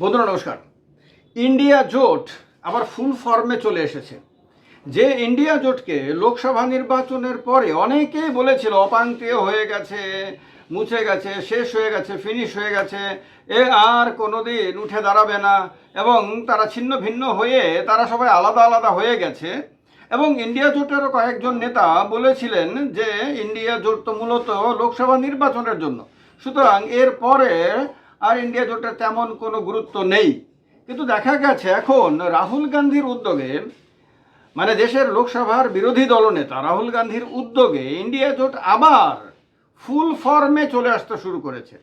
বন্ধুরা, নমস্কার। ইন্ডিয়া জোট আবার ফুল ফর্মে চলে এসেছে। যে ইন্ডিয়া জোটকে লোকসভা নির্বাচনের পরে অনেকেই বলেছিল অপাঙ্ক্রিয় হয়ে গেছে, মুছে গেছে, শেষ হয়ে গেছে ফিনিশ হয়ে গেছে, এ আর কোনোদিন উঠে দাঁড়াবে না এবং তারা ছিন্ন ভিন্ন হয়ে তারা সবাই আলাদা আলাদা হয়ে গেছে। এবং ইন্ডিয়া জোটেরও কয়েকজন নেতা বলেছিলেন যে, ইন্ডিয়া জোট তো মূলত লোকসভা নির্বাচনের জন্য। সুতরাং এর পরে আর ইন্ডিয়া জোটের তেমন কোনো গুরুত্ব নেই। কিন্তু দেখা গেছে এখন রাহুল গান্ধীর উদ্যোগে মানে দেশের লোকসভার বিরোধী দলনেতা রাহুল গান্ধীর উদ্যোগে ইন্ডিয়া জোট আবার ফুল ফর্মে চলে আসতে শুরু করেছে।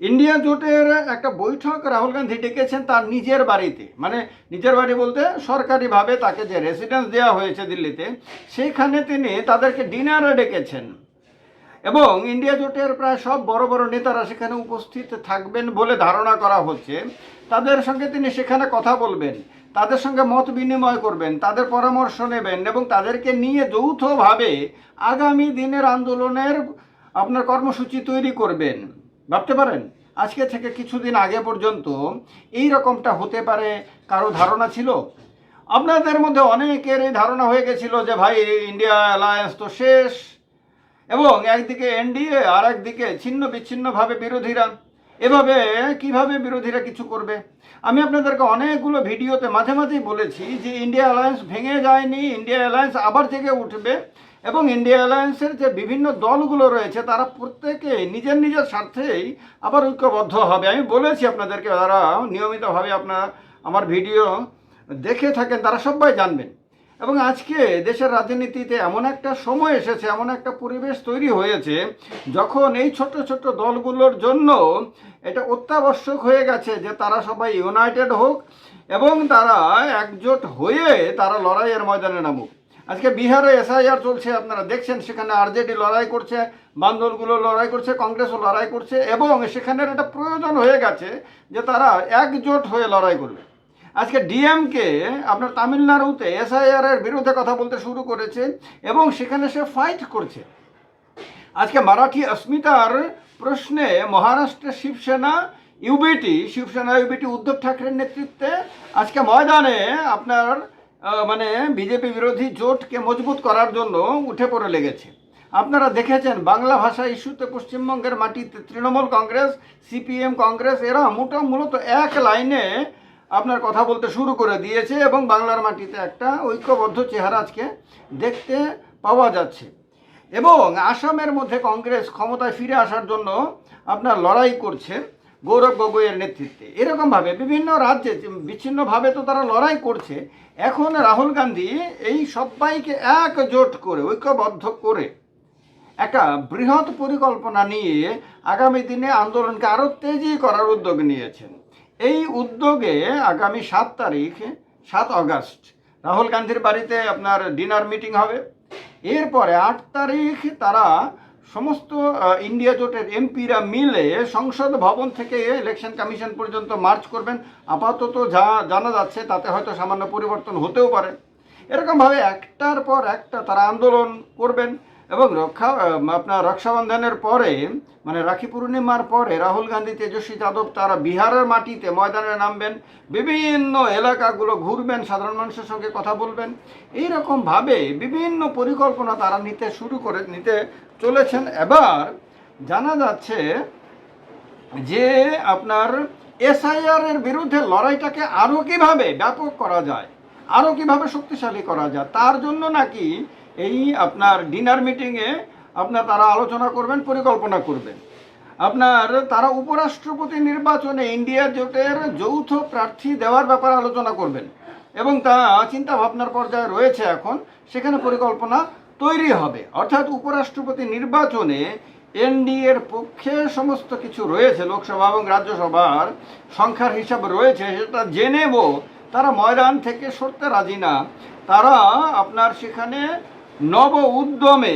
ইন্ডিয়া জোটের একটা বৈঠক রাহুল গান্ধী ডেকেছেন তার নিজের বাড়িতে। মানে নিজের বাড়ি বলতে সরকারিভাবে তাকে যে রেসিডেন্স দেওয়া হয়েছে দিল্লিতে সেইখানে তিনি তাদেরকে ডিনারে ডেকেছেন। এবং ইন্ডিয়া জোটের প্রায় সব বড় বড় নেতারা সেখানে উপস্থিত থাকবেন বলে ধারণা করা হচ্ছে। তাদের সঙ্গে তিনি সেখানে কথা বলবেন, তাদের সঙ্গে মত বিনিময় করবেন, তাদের পরামর্শ নেবেন এবং তাদেরকে নিয়ে যৌথভাবে আগামী দিনের আন্দোলনের আপনার কর্মসূচি তৈরি করবেন। ভাবতে পারেন, আজকে থেকে কিছুদিন আগে পর্যন্ত এই রকমটা হতে পারে কারও ধারণা ছিল? আপনাদের মধ্যে অনেকের এই ধারণা হয়ে গেছিল যে ভাই, ইন্ডিয়া অ্যালায়েন্স তো শেষ। এবং একদিকে এনডিএ আর একদিকে ছিন্ন বিচ্ছিন্নভাবে বিরোধীরা। এভাবে কীভাবে বিরোধীরা কিছু করবে? আমি আপনাদেরকে অনেকগুলো ভিডিওতে মাঝে মাঝেই বলেছি যে ইন্ডিয়া অ্যালায়েন্স ভেঙে যায়নি, ইন্ডিয়া অ্যালায়েন্স আবার জেগে উঠবে এবং ইন্ডিয়া অ্যালায়েন্সের যে বিভিন্ন দলগুলো রয়েছে, তারা প্রত্যেকে নিজের নিজের স্বার্থেই আবার ঐক্যবদ্ধ হবে। আমি বলেছি আপনাদেরকে, যারা নিয়মিতভাবে আপনার, আমার ভিডিও দেখে থাকেন, তারা সবাই জানবেন। এবং আজকে দেশের রাজনীতিতে এমন একটা সময় এসেছে, এমন একটা পরিবেশ তৈরি হয়েছে, যখন এই ছোট ছোট দলগুলোর জন্য এটা অত্যাবশ্যক হয়ে গেছে যে তারা সবাই ইউনাইটেড হোক এবং তারা একজোট হয়ে তারা লড়াইয়ের ময়দানে নামুক। আজকে বিহারে এসআইআর চলছে, আপনারা দেখছেন, সেখানে আরজেডি লড়াই করছে বান্দলগুলো লড়াই করছে, কংগ্রেসও লড়াই করছে, এবং সেখানের একটা প্রয়োজন হয়ে গেছে যে তারা একজোট হয়ে লড়াই করবে। আজকে ডিএমকে আপনার তামিলনাড়ুতে এসআইআর এর বিরুদ্ধে কথা বলতে শুরু করেছে এবং সেখানে সে ফাইট করছে। আজকে মারাঠি অস্মিতার প্রশ্নে মহারাষ্ট্রের শিবসেনা ইউবিটি শিবসেনা ইউবিটি উদ্ধব ঠাকরের নেতৃত্বে আজকে ময়দানে আপনার মানে বিজেপি বিরোধী জোটকে মজবুত করার জন্য উঠে পড়ে লেগেছে। আপনারা দেখেছেন বাংলা ভাষা ইস্যুতে পশ্চিমবঙ্গের মাটিতে তৃণমূল কংগ্রেস সিপিএম কংগ্রেস, এরা মোটা মূলত এক লাইনে আপনার কথা বলতে শুরু করে দিয়েছে এবং বাংলার মাটিতে একটা ঐক্যবদ্ধ চেহারা আজকে দেখতে পাওয়া যাচ্ছে। এবং আসামের মধ্যে কংগ্রেস ক্ষমতায় ফিরে আসার জন্য আপনার লড়াই করছে গৌরব গগৈয়ের নেতৃত্বে। এরকমভাবে বিভিন্ন রাজ্যে বিচ্ছিন্নভাবে তো তারা লড়াই করছে। এখন রাহুল গান্ধী এই সবাইকে একজোট করে, ঐক্যবদ্ধ করে একটা বৃহৎ পরিকল্পনা নিয়ে আগামী দিনে আন্দোলনকে আরও তেজি করার উদ্যোগ নিয়েছেন। এই উদ্যোগে আগামী সাত তারিখ, সাত আগস্ট রাহুল গান্ধীর বাড়িতে আপনার ডিনার মিটিং হবে। এরপরে আট তারিখ তারা সমস্ত ইন্ডিয়া জোটের এমপিরা মিলে সংসদ ভবন থেকে ইলেকশন কমিশন পর্যন্ত মার্চ করবেন। আপাতত যা জানা যাচ্ছে তাতে হয়তো সামান্য পরিবর্তন হতেও পারে। এরকমভাবে একটার পর একটা তারা আন্দোলন করবেন। এবং রক্ষা আপনার রক্ষাবন্ধনের পরে মানে রাখি পূর্ণিমার পরে রাহুল গান্ধী, তেজস্বী যাদব, তারা বিহারের মাটিতে ময়দানে নামবেন। বিভিন্ন এলাকাগুলো ঘুরবেন, সাধারণ মানুষের সঙ্গে কথা বলবেন। এই রকমভাবে বিভিন্ন পরিকল্পনা তারা নিতে শুরু করে, নিতে চলেছেন। এবার জানা যাচ্ছে যে আপনার এসআইআর এর বিরুদ্ধে লড়াইটাকে আরও কীভাবে ব্যাপক করা যায় আরও কীভাবে শক্তিশালী করা যায়, তার জন্য নাকি এই আপনার ডিনার মিটিংয়ে আপনার তারা আলোচনা করবেন, পরিকল্পনা করবেন। আপনার তারা উপরাষ্ট্রপতি নির্বাচনে ইন্ডিয়া জোটের যৌথ প্রার্থী দেওয়ার ব্যাপারে আলোচনা করবেন এবং তা চিন্তা ভাবনার পর্যায়ে রয়েছে এখন, সেখানে পরিকল্পনা তৈরি হবে। অর্থাৎ উপরাষ্ট্রপতি নির্বাচনে এনডিএর পক্ষে সমস্ত কিছু রয়েছে, লোকসভা এবং রাজ্যসভার সংখ্যার হিসাব রয়েছে, সেটা জেনেব তারা ময়দান থেকে সরতে রাজি না। তারা আপনার সেখানে নব উদ্যমে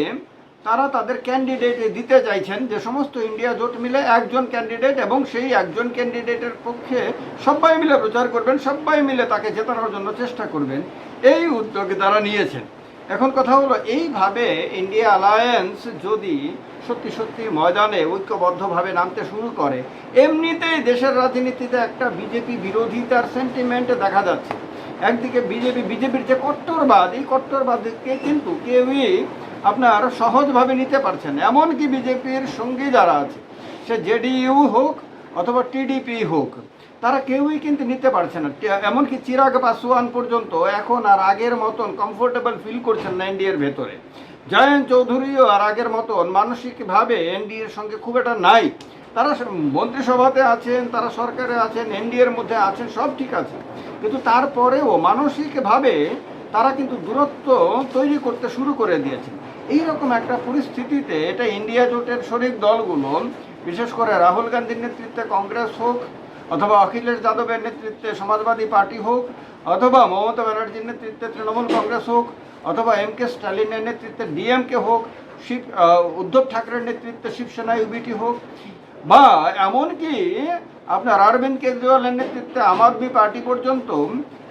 তারা তাদের ক্যান্ডিডেট দিতে চাইছেন যে সমস্ত ইন্ডিয়া জোট মিলে একজন ক্যান্ডিডেট এবং সেই একজন ক্যান্ডিডেটের পক্ষে সবাই মিলে প্রচার করবেন, সবাই মিলে তাকে জেতানোর জন্য চেষ্টা করবেন। এই উদ্যোগ তারা নিয়েছেন। এখন কথা হলো, এইভাবে ইন্ডিয়া অ্যালায়েন্স যদি সত্যি সত্যি ময়দানে ঐক্যবদ্ধভাবে নামতে শুরু করে, এমনিতেই দেশের রাজনীতিতে একটা বিজেপি বিরোধিতার সেন্টিমেন্ট দেখা যাচ্ছে। একদিকে বিজেপি, বিজেপির যে কট্টরবাদ, এই কট্টরবাদকে কিন্তু কেউই আপনার সহজভাবে নিতে পারছেন এমনকি বিজেপির সঙ্গী যারা আছে, সে জেডিইউ হোক অথবা টিডিপি হোক, তারা কেউই কিন্তু নিতে পারছে না। এমনকি চিরাগ পাসওয়ান পর্যন্ত এখন আর আগের মতন কমফোর্টেবল ফিল করছেন না এনডিএর ভেতরে। জয়ন্ত চৌধুরীও আর আগের মতন মানসিকভাবে এনডিএর সঙ্গে খুব একটা নাই। তারা মন্ত্রিসভাতে আছেন, তারা সরকারে আছেন, এনডিএর মধ্যে আছেন, সব ঠিক আছে। কিন্তু তারপরেও মানসিকভাবে তারা কিন্তু দূরত্ব তৈরি করতে শুরু করে দিয়েছেন এইরকম একটা পরিস্থিতিতে এটা ইন্ডিয়া জোটের শরিক দলগুলো, বিশেষ করে রাহুল গান্ধীর নেতৃত্বে কংগ্রেস হোক, অথবা অখিলেশ যাদবের নেতৃত্বে সমাজবাদী পার্টি হোক, অথবা মমতা ব্যানার্জির নেতৃত্বে তৃণমূল কংগ্রেস হোক, অথবা এম কে স্ট্যালিনের নেতৃত্বে ডিএমকে হোক, শিব উদ্ধব ঠাকরের নেতৃত্বে শিবসেনা, ইউবিটি হোক বা এমনকি আপনার অরবিন্দ কেজরিওয়ালের নেতৃত্বে আম আদমি পার্টি পর্যন্ত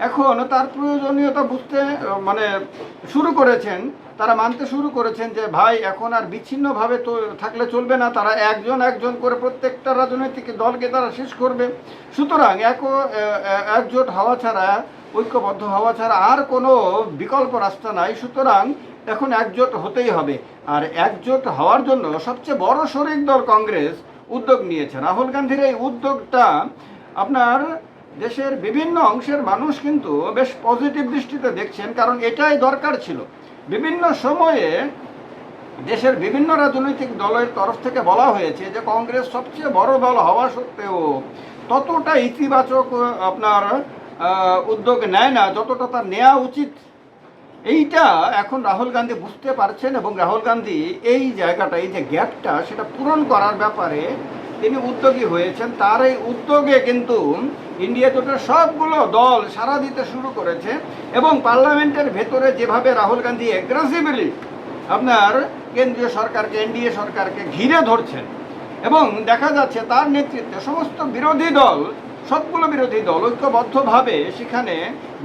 এখন তার প্রয়োজনীয়তা বুঝতে মানে শুরু করেছেন, তারা মানতে শুরু করেছেন যে, ভাই, এখন আর বিচ্ছিন্নভাবে তো থাকলে চলবে না, তারা একজন একজন করে প্রত্যেকটা রাজনৈতিক দলকে তারা শেষ করবে। সুতরাং এক, একজোট হওয়া ছাড়া, ঐক্যবদ্ধ হওয়া ছাড়া আর কোনো বিকল্প রাস্তা নাই, সুতরাং এখন একজোট হতেই হবে। আর একজোট হওয়ার জন্য সবচেয়ে বড় শরিক দল কংগ্রেস উদ্যোগ নিয়েছে রাহুল গান্ধীর এই উদ্যোগটা আপনার দেশের বিভিন্ন অংশের মানুষ কিন্তু বেশ পজিটিভ দৃষ্টিতে দেখছেন, কারণ এটাই দরকার ছিল। বিভিন্ন সময়ে দেশের বিভিন্ন রাজনৈতিক দলের তরফ থেকে বলা হয়েছে যে কংগ্রেস সবচেয়ে বড় দল হওয়া সত্ত্বেও ততটা ইতিবাচক আপনার উদ্যোগ নেয় না, যতটা তার নেওয়া উচিত এইটা এখন রাহুল গান্ধী বুঝতে পারছেন এবং রাহুল গান্ধী এই জায়গাটা, এই যে গ্যাপটা, সেটা পূরণ করার ব্যাপারে তিনি উদ্যোগী হয়েছেন। তার এই উদ্যোগে কিন্তু ইন্ডিয়া জোটের সবগুলো দল সাড়া দিতে শুরু করেছে এবং পার্লামেন্টের ভেতরে যেভাবে রাহুল গান্ধী অ্যাগ্রেসিভলি আপনার কেন্দ্রীয় সরকারকে, এনডিএ সরকারকে ঘিরে ধরছেন এবং দেখা যাচ্ছে তার নেতৃত্বে সমস্ত বিরোধী দল সবগুলো বিরোধী দল ঐক্যবদ্ধভাবে সেখানে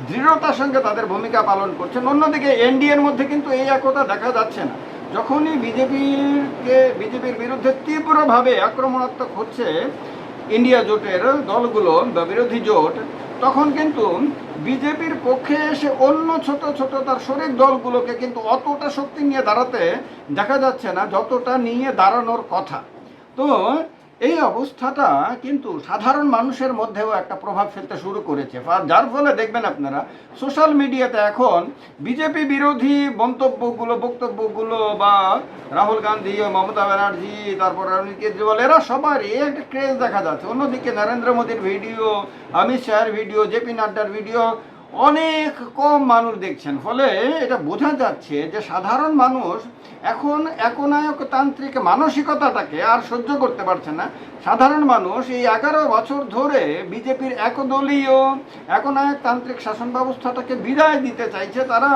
দৃঢ়তার সঙ্গে তাদের ভূমিকা পালন করছেন। অন্যদিকে এনডিএর মধ্যে কিন্তু এই একতা দেখা যাচ্ছে না। যখনই বিজেপিকে বিজেপির বিরুদ্ধে তীব্রভাবে আক্রমণাত্মক হচ্ছে ইন্ডিয়া জোটের দলগুলো বা বিরোধী জোট, তখন কিন্তু বিজেপির পক্ষে এসে অন্য ছোট ছোট তার শরিক দলগুলোকে কিন্তু অতটা শক্তি নিয়ে দাঁড়াতে দেখা যাচ্ছে না, যতটা নিয়ে দাঁড়ানোর কথা। তো এই অবস্থাটা কিন্তু সাধারণ মানুষের মধ্যেও একটা প্রভাব ফেলতে শুরু করেছে। যার ফলে দেখবেন আপনারা, সোশ্যাল মিডিয়াতে এখন বিজেপি বিরোধী মন্তব্যগুলো, বক্তব্যগুলো বা রাহুল গান্ধী মমতা ব্যানার্জি, তারপর অরবিন্দ কেজরিওয়াল, এরা সবারই একটা ক্রেজ দেখা যাচ্ছে। অন্যদিকে নরেন্দ্র মোদীর ভিডিও, অমিত শাহের ভিডিও জেপি নাড্ডার ভিডিও অনেক কম মানুষ দেখছেন। ফলে এটা বোঝা যাচ্ছে যে সাধারণ মানুষ এখন একনায়ক তান্ত্রিক মানসিকতাটাকে আর সহ্য করতে পারছে না। সাধারণ মানুষ এই এগারো বছর ধরে বিজেপির একদলীয় একনায়ক তান্ত্রিক শাসন ব্যবস্থাটাকে বিদায় দিতে চাইছে, তারা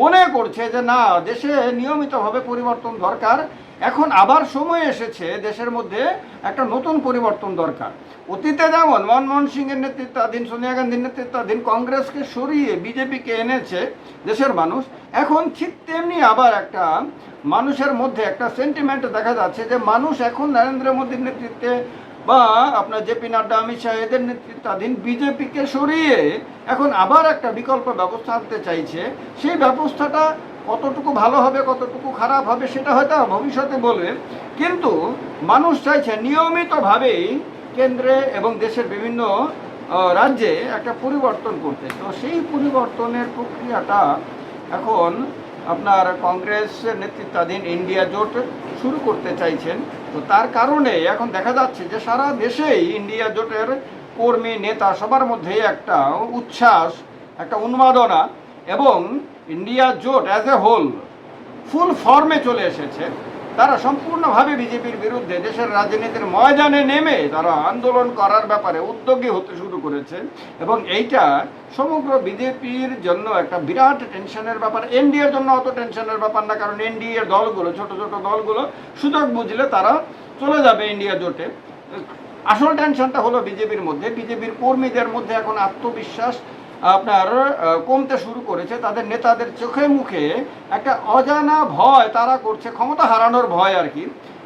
মনে করছে যে না, দেশে নিয়মিতভাবে পরিবর্তন দরকার। এখন আবার সময় এসেছে, দেশের মধ্যে একটা নতুন পরিবর্তন দরকার। অতীতে যেমন মনমোহন সিংয়ের নেতৃত্বাধীন, সোনিয়া গান্ধীর নেতৃত্বাধীন কংগ্রেসকে সরিয়ে বিজেপিকে এনেছে দেশের মানুষ, এখন ঠিক তেমনি আবার একটা মানুষের মধ্যে একটা সেন্টিমেন্ট দেখা যাচ্ছে যে মানুষ এখন নরেন্দ্র মোদীর নেতৃত্বে বা আপনার জেপি নাড্ডা, অমিত শাহ এদের নেতৃত্বাধীন বিজেপিকে সরিয়ে এখন আবার একটা বিকল্প ব্যবস্থা আনতে চাইছে। সেই ব্যবস্থাটা কতটুকু ভালো হবে, কতটুকু খারাপ হবে সেটা হয়তো ভবিষ্যতে বলবে। কিন্তু মানুষ চাইছে নিয়মিতভাবেই কেন্দ্রে এবং দেশের বিভিন্ন রাজ্যে একটা পরিবর্তন করতে। তো সেই পরিবর্তনের প্রক্রিয়াটা এখন আপনার কংগ্রেস নেতৃত্বাধীন ইন্ডিয়া জোট শুরু করতে চাইছেন। তো তার কারণে এখন দেখা যাচ্ছে যে সারা দেশেই ইন্ডিয়া জোটের কর্মী, নেতা সবার মধ্যেই একটা উচ্ছ্বাস, একটা উন্মাদনা এবং ইন্ডিয়া জোট অ্যাজ এ হোল ফুল ফর্মে চলে এসেছে। তারা সম্পূর্ণভাবে বিজেপির বিরুদ্ধে দেশের রাজনীতির ময়দানে নেমে তারা আন্দোলন করার ব্যাপারে উদ্যোগী হতে শুরু করেছে এবং এইটা সমগ্র বিজেপির জন্য একটা বিরাট টেনশনের ব্যাপার। এনডিএর জন্য অত টেনশনের ব্যাপার না, কারণ এনডিএর দলগুলো, ছোট ছোট দলগুলো সুযোগ বুঝলে তারা চলে যাবে ইন্ডিয়া জোটে। আসল টেনশনটা হলো বিজেপির মধ্যে। বিজেপির কর্মীদের মধ্যে এখন আত্মবিশ্বাস আপনার কমতে শুরু করেছে। তাদের নেতাদের চোখে মুখে একটা অজানা ভয় তারা করছে, ক্ষমতা হারানোর ভয় আর কি।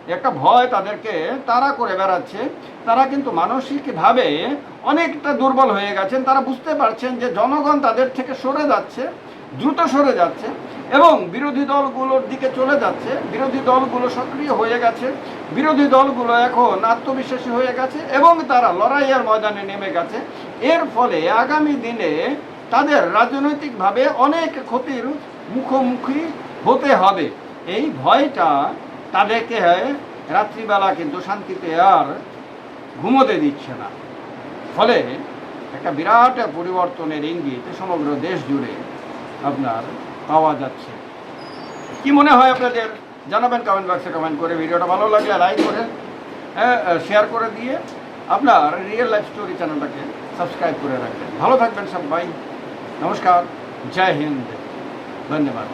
একটা ভয় তাদেরকে তারা করে বেড়াচ্ছে। তারা কিন্তু মানসিকভাবে অনেকটা দুর্বল হয়ে গেছেন। তারা বুঝতে পারছেন যে জনগণ তাদের থেকে সরে যাচ্ছে, দ্রুত সরে যাচ্ছে এবং বিরোধী দলগুলোর দিকে চলে যাচ্ছে। বিরোধী দলগুলো সক্রিয় হয়ে গেছে। বিরোধী দলগুলো এখন আত্মবিশ্বাসী হয়ে গেছে এবং তারা লড়াইয়ের ময়দানে নেমে গেছে। এর ফলে আগামী দিনে তাদের রাজনৈতিকভাবে অনেক ক্ষতির মুখোমুখি হতে হবে। এই ভয়টা তাদেরকে রাত্রিবেলা কিন্তু শান্তিতে আর ঘুমোতে দিচ্ছে না। ফলে একটা বিরাট পরিবর্তনের ইঙ্গিত সমগ্র দেশ জুড়ে আপনার পাওয়া যাচ্ছে। কি মনে হয় আপনাদের? জানাবেন কমেন্ট বক্সে কমেন্ট করে ভিডিওটা ভালো লাগলে লাইক করে হ্যাঁ শেয়ার করে দিয়ে আপনার রিয়েল লাইফ স্টোরি চ্যানেলটাকে সাবস্ক্রাইব করে রাখবেন। ভালো থাকবেন সবাই। নমস্কার। জয় হিন্দ। ধন্যবাদ।